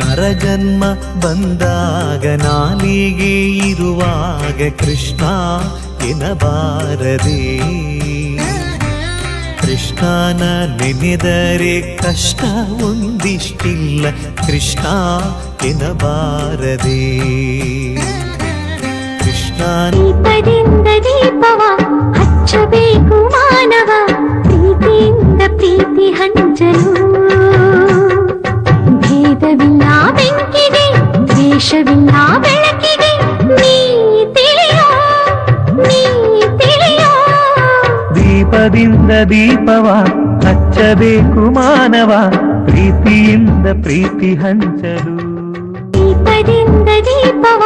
ನರಜನ್ಮ ಬಂದಾಗ ನಾಲಿಗೆ ಇರುವಾಗ ಕೃಷ್ಣ ಎನಬಾರದೆ ಕೃಷ್ಣನ ನೆನೆದರೆ ಕಷ್ಟ ಒಂದಿಷ್ಟಿಲ್ಲ ಕೃಷ್ಣ ಎನಬಾರದೆ ಕೃಷ್ಣನ ದೀಪದಿಂದ ದೀಪವ ಹಚ್ಚಬೇಕು ಮಾನವ ಪ್ರೀತಿಯಿಂದ ಪ್ರೀತಿ ಹಂಚಲು ದ್ವೇಷವಿಲ್ಲ ಬೆಳಕಿಗೆ ನೀ ತಿಳಿಯೋ ನೀ ತಿಳಿಯೋ ದೀಪದಿಂದ ದೀಪವ ಹಚ್ಚಬೇಕು ಮಾನವ ಪ್ರೀತಿಯಿಂದ ಪ್ರೀತಿ ಹಂಚಲು ದೀಪದಿಂದ ದೀಪವ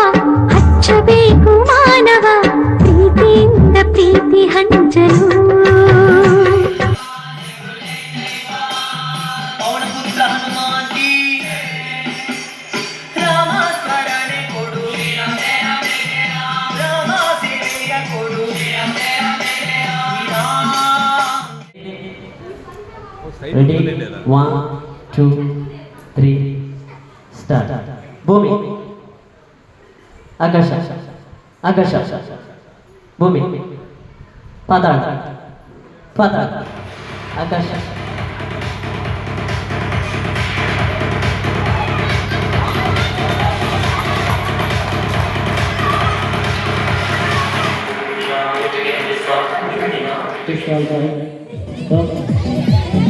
Ready? One, two, three, start. Bumi. agasha, agasha, Bumi. Patra. Patra. Akasha. Thank you.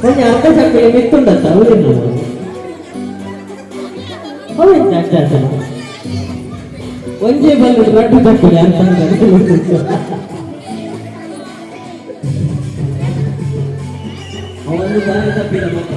కొంచెం అర్థ చక్కలు మిత్తుండట ఊరిలో అవును అసలు ಒಂದೇ ಬಂದು ಗಂಟು ಚಕ್ಕಲಿ ಅಂತ ಅವನು ದಾರಿ ತಪ್ಪಿದ ಮಗ.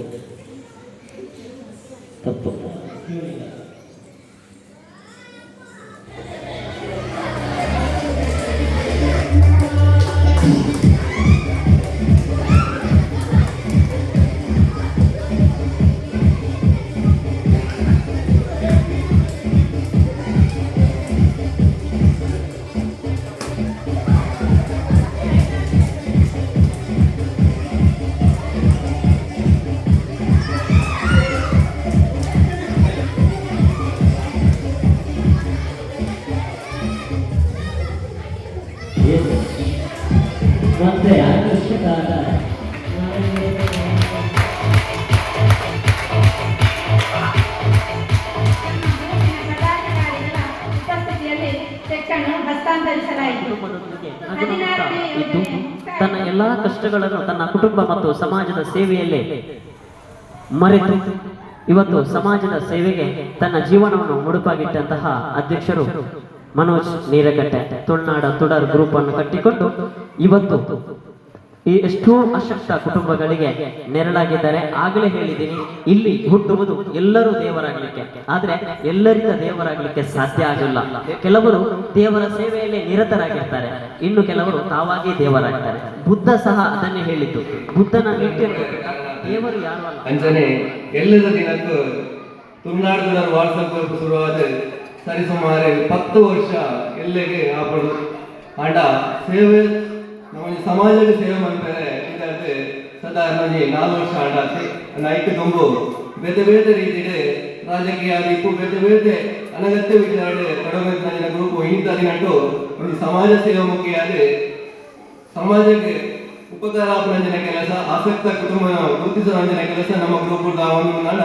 por ಅನ್ನು ಹಸ್ತಾಂತರಿಸಲಾಯಿತು ಇದ್ದು ತನ್ನ ಎಲ್ಲಾ ಕಷ್ಟಗಳನ್ನು ತನ್ನ ಕುಟುಂಬ ಮತ್ತು ಸಮಾಜದ ಸೇವೆಯಲ್ಲೇ ಮರೆತು ಇವತ್ತು ಸಮಾಜದ ಸೇವೆಗೆ ತನ್ನ ಜೀವನವನ್ನು ಮುಡುಪಾಗಿಟ್ಟಂತಹ ಅಧ್ಯಕ್ಷರು ಮನೋಜ್ ನೀರಗಟ್ಟೆ ತುಳ್ನಾಡ ತುಡರ್ ಗ್ರೂಪ್ ಅನ್ನು ಕಟ್ಟಿಕೊಂಡು ಇವತ್ತು ಈ ಎಷ್ಟೋ ಅಶಕ್ತ ಕುಟುಂಬಗಳಿಗೆ ನೆರಳಾಗಿದ್ದಾರೆ. ಆಗಲೇ ಹೇಳಿದ್ದೀನಿ, ಇಲ್ಲಿ ಹುಟ್ಟುವುದು ಎಲ್ಲರೂ ದೇವರಾಗಲಿಕ್ಕೆ. ಆದ್ರೆ ಎಲ್ಲರಿಂದ ದೇವರಾಗಲಿಕ್ಕೆ ಸಾಧ್ಯ ಆಗಲ್ಲ. ಕೆಲವರು ದೇವರ ಸೇವೆಯಲ್ಲಿ ನಿರತರಾಗಿರ್ತಾರೆ. ಇನ್ನು ಕೆಲವರು ತಾವಾಗಿ ದೇವರಾಗ್ತಾರೆ. ಬುದ್ಧ ಸಹ ಅದನ್ನೇ ಹೇಳಿದ್ದು. ಬುದ್ಧನ ನಿಟ್ಟಿನ ದೇವರು ಯಾರು ಅಂಜನೆ, ಎಲ್ಲರ ದಿನಕ್ಕೂ ತುಳುನಾಡು ವಾಟ್ಸಪ್ ಶುರುವಾದ ಸರಿಸುಮಾರು ಪತ್ತು ವರ್ಷ ಎಲ್ಲೆಗೆ ಆಪಡು. ಆಂಡ ಸೇವೆ ನಮ್ಮ ಸಮಾಜಕ್ಕೆ ಸೇವೆ ಮಾಡ್ತಾರೆ ಇದಾದ್ರೆ ಸದಾ ನನಗೆ ನಾಲ್ಕು ವರ್ಷ ಆಡಾತೆ ನಾಯ್ಕೆ ತುಂಬು ಬೇರೆ ಬೇತೆ ರೀತಿಯ ರಾಜಕೀಯ ಇಪ್ಪು ಬೇರೆ ಬೇರೆ ಅನಗತ್ಯ ವಿಚಾರಣೆ ಕಡಿಮೆ ಗ್ರೂಪು ಗ್ರೂಪ್ ಇಂಥದಿನಟ್ಟು ಒಂದು ಸಮಾಜ ಸೇವೆ ಮುಖ್ಯ ಆದರೆ ಸಮಾಜಕ್ಕೆ ಉಪಕಾರ ಆಪರಂಜನೆ ಕೆಲಸ ಆಸಕ್ತ ಕುಟುಂಬ ಗುರುತಿಸುವಂಜನೆ ಕೆಲಸ ನಮ್ಮ ಗ್ರೂಪ್ ಒಂದು ನಾಡ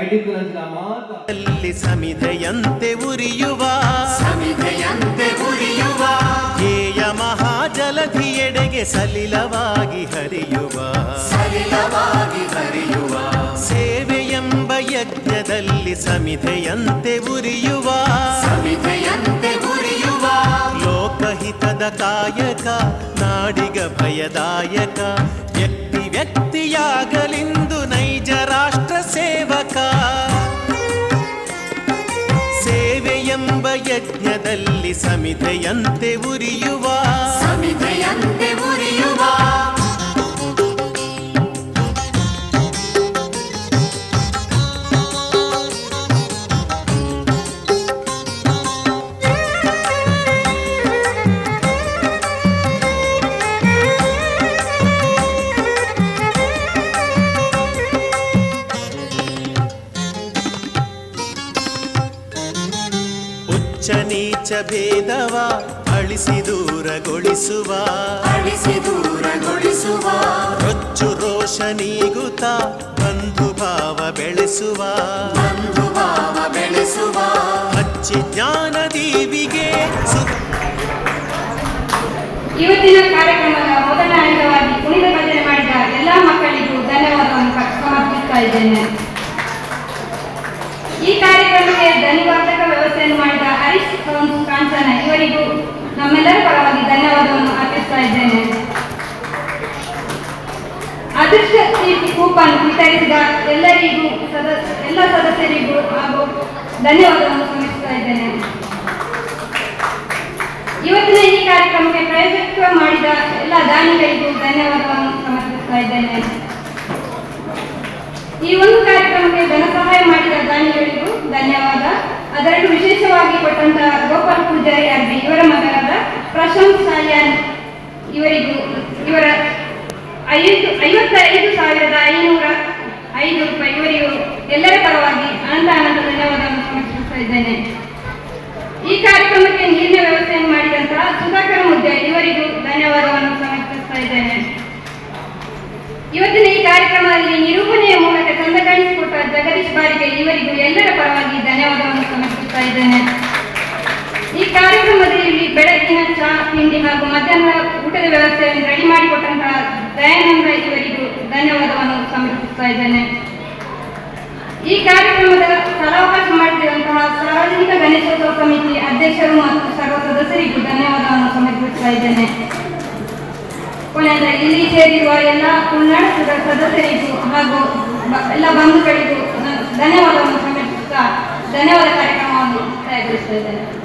ಐಟಿ ಮಾತ್ರ ಮಾತಲ್ಲಿ ಸಮಿಧೆಯಂತೆ ಉರಿಯುವ ಸಮಿಧೆಯಂತೆ ಉರಿಯುವ ಧ್ಯೇಯ ಮಹಾಜಲಧಿಯೆಡೆಗೆ ಸಲಿಲವಾಗಿ ಹರಿಯುವ ಸಲಿಲವಾಗಿ ಹರಿಯುವ ಸೇವೆಯೆಂಬ ಯಜ್ಞದಲ್ಲಿ ಸಮಿಧೆಯಂತೆ ಉರಿಯುವ ಸಮಿಧೆಯಂತೆ ಲೋಕಹಿತದ ಕಾಯಕ ನಾಡಿಗ ಭಯದಾಯಕ. ವ್ಯಕ್ತಿ ವ್ಯಕ್ತಿಯಾಗಲಿಂದು ನೈಜ ರಾಷ್ಟ್ರ ಸೇವಕ. ಸೇವೆಯೆಂಬ ಯಜ್ಞದಲ್ಲಿ ಸಮಿತೆಯಂತೆ ಉರಿಯುವ. ನೀಚ ಭೇದವ ಅಳಿಸಿ ದೂರಗೊಳಿಸುವ. ಅಳಿಸಿ ದೂರಗೊಳಿಸುವ. ರೊಚ್ಚು ರೋಷ ನೀಗುತ್ತ ಬಂಧು ಭಾವ ಬೆಳೆಸುವ. ಬಂಧು ಭಾವ ಬೆಳೆಸುವ. ಹಚ್ಚಿ ಜ್ಞಾನ ದೀವಿಗೆ ಇವತ್ತಿನ ಕಾರ್ಯಕ್ರಮದ ಮೊದಲ ಅಂಗವಾಗಿ ಕುಣಿತ ಭಜನೆ ಮಾಡಿದ ಎಲ್ಲ ಮಕ್ಕಳಿಗೂ ಧನ್ಯವಾದವನ್ನು ಸಮರ್ಪಿಸ್ತಾ ಇದ್ದೇನೆ. ಈ ಕಾರ್ಯಕ್ರಮಕ್ಕೆ ಧ್ವನಿವರ್ಧಕ ವ್ಯವಸ್ಥೆಯನ್ನು ಮಾಡಿದ ಹರೀಶ್ ಕಾಂಚನ ಇವರಿಗೂ ನಮ್ಮೆಲ್ಲರ ಪರವಾಗಿ ಧನ್ಯವಾದವನ್ನು ಅರ್ಪಿಸ್ತಾ ಇದ್ದೇನೆ. ಅದೃಷ್ಟ ಕೂಪನ್ ವಿತರಿಸಿದ ಎಲ್ಲರಿಗೂ ಸದಸ್ಯ ಎಲ್ಲ ಸದಸ್ಯರಿಗೂ ಹಾಗೂ ಧನ್ಯವಾದವನ್ನು ಸಮರ್ಪಿಸ್ತಾ ಇದ್ದೇನೆ. ಇವತ್ತಿನ ಈ ಕಾರ್ಯಕ್ರಮಕ್ಕೆ ಪ್ರಯೋಜಕ ಮಾಡಿದ ಎಲ್ಲ ದಾನಿಗಳಿಗೂ ಧನ್ಯವಾದವನ್ನು ಸಮರ್ಪಿಸ್ತಾ ಇದ್ದೇನೆ. ಈ ಒಂದು ಕಾರ್ಯಕ್ರಮಕ್ಕೆ ಧನ ಸಹಾಯ ಮಾಡಿದ ದಾನಿಗಳಿಗೂ ಧನ್ಯವಾದ. ಅದರಲ್ಲೂ ವಿಶೇಷವಾಗಿ ಕೊಟ್ಟಂತಹ ಗೋಪಾಲ್ ಪೂಜಾರಿ ಅರ್ಜಿ ಇವರ ಮಗನಾದ ಪ್ರಶಾಂತ್ ಸಾಲ್ಯಾನ್ ಇವರಿಗೂ, ಇವರ ಐದು, ಐವತ್ತೈದು ಸಾವಿರದ ಐನೂರ ಐದು ರೂಪಾಯಿ ಇವರಿಗೂ ಎಲ್ಲರ ಪರವಾಗಿ ಅನಂತ ಅನಂತ ಧನ್ಯವಾದವನ್ನು ಸಮರ್ಪಿಸ್ತಾ ಇದ್ದೇನೆ. ಈ ಕಾರ್ಯಕ್ರಮಕ್ಕೆ ನೀರಿನ ವ್ಯವಸ್ಥೆಯನ್ನು ಮಾಡಿದಂತಹ ಸುಧಾಕರ್ ಮುದ್ದೆ ಇವರಿಗೂ ಧನ್ಯವಾದವನ್ನು ಸಮರ್ಪಿಸ್ತಾ ಇದ್ದೇನೆ. ಇವತ್ತಿನ ಈ ಕಾರ್ಯಕ್ರಮದಲ್ಲಿ ನಿರೂಪಣೆಯ ಮೂಲಕ ಚಂದ ಜಗದೀಶ್ ಬಾರಿಗೆ ಇವರಿಗೂ ಎಲ್ಲರ ಪರವಾಗಿ ಧನ್ಯವಾದವನ್ನು ಸಮರ್ಪಿಸ್ತಾ ಇದ್ದೇನೆ. ಈ ಕಾರ್ಯಕ್ರಮದಲ್ಲಿ ಬೆಳಗಿನ ಚಹಾ ತಿಂಡಿ ಹಾಗೂ ಮಧ್ಯಾಹ್ನ ಊಟದ ವ್ಯವಸ್ಥೆಯನ್ನು ರೆಡಿ ಮಾಡಿಕೊಟ್ಟಂತಹ ದಯಾನಂದ ಇವರಿಗೂ ಧನ್ಯವಾದವನ್ನು ಸಮರ್ಪಿಸ್ತಾ ಇದ್ದೇನೆ. ಈ ಕಾರ್ಯಕ್ರಮದ ಸ್ಥಳಾವಕಾಶ ಮಾಡಿದಂತಹ ಸಾರ್ವಜನಿಕ ಗಣೇಶೋತ್ಸವ ಸಮಿತಿ ಅಧ್ಯಕ್ಷರು ಮತ್ತು ಸರ್ವ ಸದಸ್ಯರಿಗೂ ಧನ್ಯವಾದವನ್ನು ಸಮರ್ಪಿಸ್ತಾ ಇದ್ದೇನೆ. ಕೊನೆಯದಾಗಿ ಇಲ್ಲಿ ಸೇರಿರುವ ಎಲ್ಲ ತುಳುನಾಡು ಸದಸ್ಯರಿಗೂ ಹಾಗೂ ಎಲ್ಲ ಬಂಧುಗಳಿಗೂ ಧನ್ಯವಾದ ಧನ್ಯವಾದವನ್ನು ಧನ್ಯವಾದ ಕಾರ್ಯಕ್ರಮವನ್ನು ತಯಾರಿಸ್ತಾ ಇದ್ದೇನೆ